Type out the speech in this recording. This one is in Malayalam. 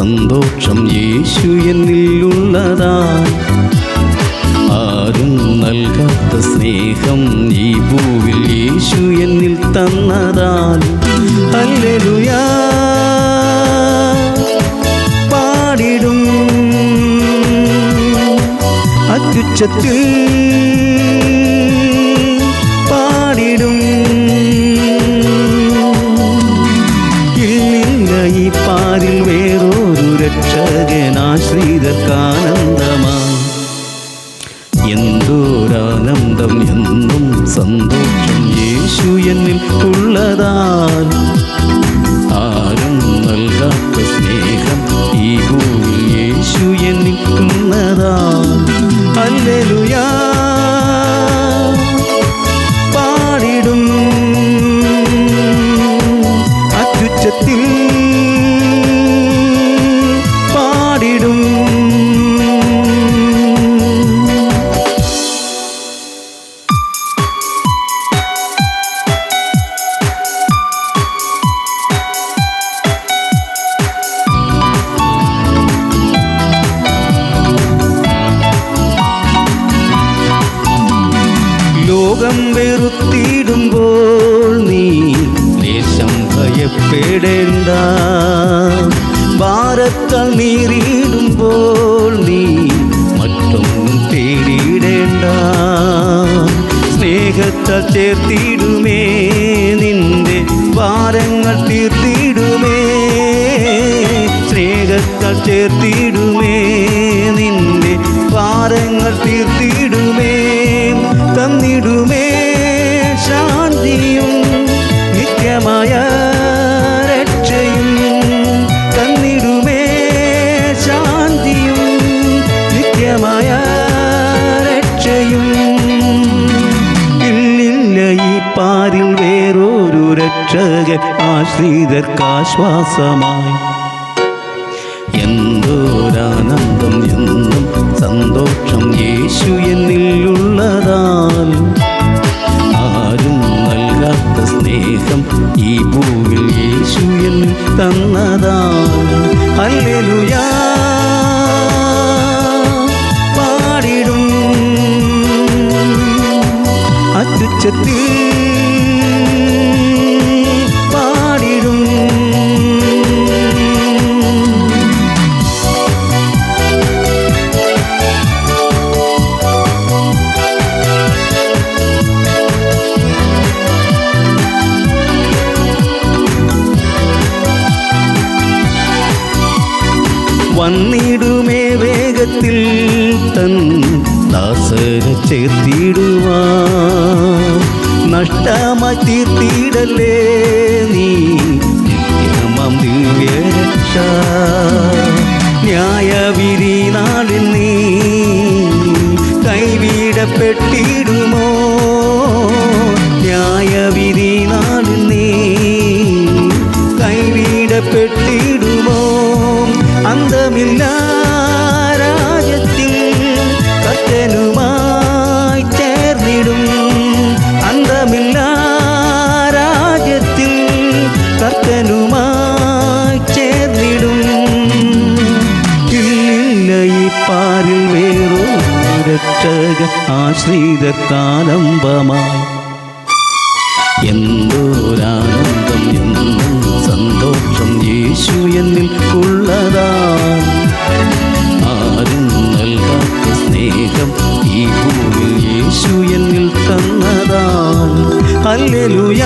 സന്തോഷം യേശു എന്നിലുള്ളതായി ആരും നൽകാത്ത സ്നേഹം ഈ പൂവിൽ യേശു എന്നിൽ തന്നതാൽ. അല്ലെലുയാ പാടിടും. അത്യുച്ചത്തിൽ പാടിടും. പാതിൽ വേറു രക്ഷകനാശ്രിതർക്കാനന്ദമാണ് എന്തോരാനന്ദം എന്നും സന്തോഷം യേശു എന്നിൽ ഉള്ളതാൽ. ആരും നൽകാത്ത സ്നേഹം ഈ ഭൂമിൽ യേശു എന്നിൽ ഉള്ളതാൽ. അല്ലെലുയാ. പാടിടും. അത്യുച്ചത്തിൽ ഭയപ്പെടേണ്ട ഭാരത്താൽ നീറിയിടുമ്പോൾ നീ മറ്റൊന്നും തേടിയിടേണ്ട. സ്നേഹത്താൽ ചേർത്തിടുമേ നിന്റെ ഭാരങ്ങൾ തീർത്തിടുമേ. സ്നേഹത്താൽ ചേർത്തിടുമേ നിന്റെ ഭാരങ്ങൾ തീർത്തിടുമേ. തന്നിടുമേ രക്ഷകൻ ആശ്രിതർക്കാശ്വാസമായി എന്തോരാനന്ദം എന്നും സന്തോഷം യേശു എന്നിലുള്ളതാൽ. ആരും നൽകാത്ത സ്നേഹം ഈ ഭൂവിൽ യേശു എന്നിൽ തന്നതാൽ. അല്ലെലുയാ പാടിടും. അത്യുച്ചത്തിൽ തൻ ദാസര ചേർത്തിടുവാ. നഷ്ടമായി തീർത്തിടല്ലേ നീ? നിത്യമം ദിവ്യരക്ഷ ന്യായവിരി നാളിൽ നീ കൈവിടപ്പെട്ടിടുമോ ആശ്രിതക്കാലംബമായി എന്തോരാനന്ദം എന്നും സന്തോഷം യേശു എന്നിൽ ഉള്ളതാ ആരും നൽകാത്ത സ്നേഹം ഈ ഭൂമിൽ യേശു എന്നിൽ തന്നതാൽ ഹല്ലേലൂയാ.